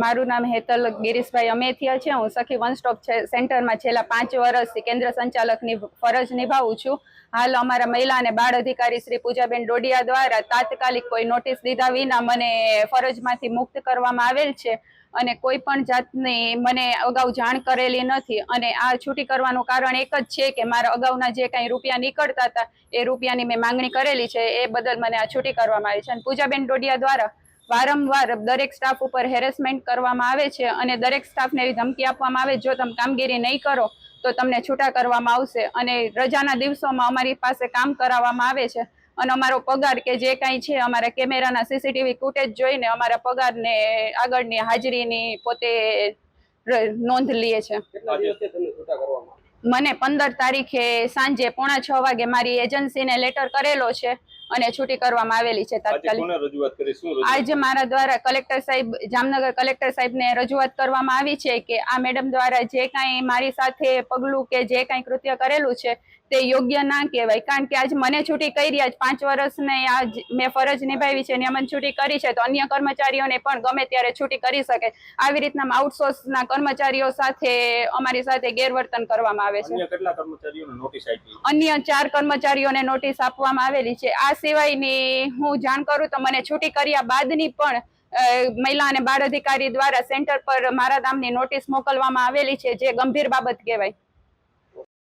મારું નામ હેતલ ગિરીશભાઈ અમેથિયા છે. હું સખી વન સ્ટોપ સેન્ટરમાં છેલ્લા પાંચ વર્ષથી કેન્દ્ર સંચાલકની ફરજ નિભાવું છું. હાલ અમારા મહિલા અને બાળ અધિકારી શ્રી પૂજાબેન ડોડિયા દ્વારા તાત્કાલિક કોઈ નોટિસ દીધા વિના મને ફરજમાંથી મુક્ત કરવામાં આવેલ છે અને કોઈ પણ જાતની મને અગાઉ જાણ કરેલી નથી. અને આ છૂટી કરવાનું કારણ એક જ છે કે મારા અગાઉના જે કાંઈ રૂપિયા નીકળતા હતા, એ રૂપિયાની મેં માંગણી કરેલી છે. એ બદલ મને આ છૂટી કરવામાં આવી છે. અને પૂજાબેન ડોડિયા દ્વારા વારંવાર દરેક સ્ટાફ ઉપર હેરેસમેન્ટ કરવામાં આવે છે અને દરેક સ્ટાફને એવી ધમકી આપવામાં આવે જો તમે કામગીરી નહીં કરો તો તમને છૂટા કરવામાં આવશે. અને રજાના દિવસોમાં અમારી પાસે કામ કરાવવામાં આવે છે. અને અમારો પગાર કે જે કાંઈ છે અમારા કેમેરાના સીસીટીવી ફૂટેજ જોઈને અમારા પગારને આગળની હાજરીની પોતે નોંધ લે છે. મને પંદર તારીખે સાંજે પોણા છ વાગે મારી એજન્સીને લેટર કરેલો છે. અને છૂટી કરવામાં આવેલી છે તાત્કાલિક. આજે મારા દ્વારા કલેક્ટર સાહેબ જામનગર કલેક્ટર સાહેબને રજૂઆત કરવામાં આવી છે કે આ મેડમ દ્વારા જે કાંઈ મારી સાથે પગલું કે જે કાંઈ કૃત્ય કરેલું છે તે યોગ્ય ના કહેવાય. કારણ કે આજ મને છૂટી કરી આજ પાંચ વર્ષને આજ મેં ફરજ નિભાવી છે નિયમન છૂટી કરી છે તો અન્ય કર્મચારીઓને પણ ગમે ત્યારે છૂટી કરી શકે. આવી રીતના આઉટસોર્સના કર્મચારીઓ સાથે અમારી સાથે ગેરવર્તન કરવામાં આવે છે. અન્ય ચાર કર્મચારીઓને નોટિસ આપવામાં આવેલી છે. આ સિવાયની હું જાણ કરું તો મને છૂટી કર્યા બાદની પણ મહિલા અને બાળ અધિકારી દ્વારા સેન્ટર પર મારા નામની નોટિસ મોકલવામાં આવેલી છે, જે ગંભીર બાબત કહેવાય.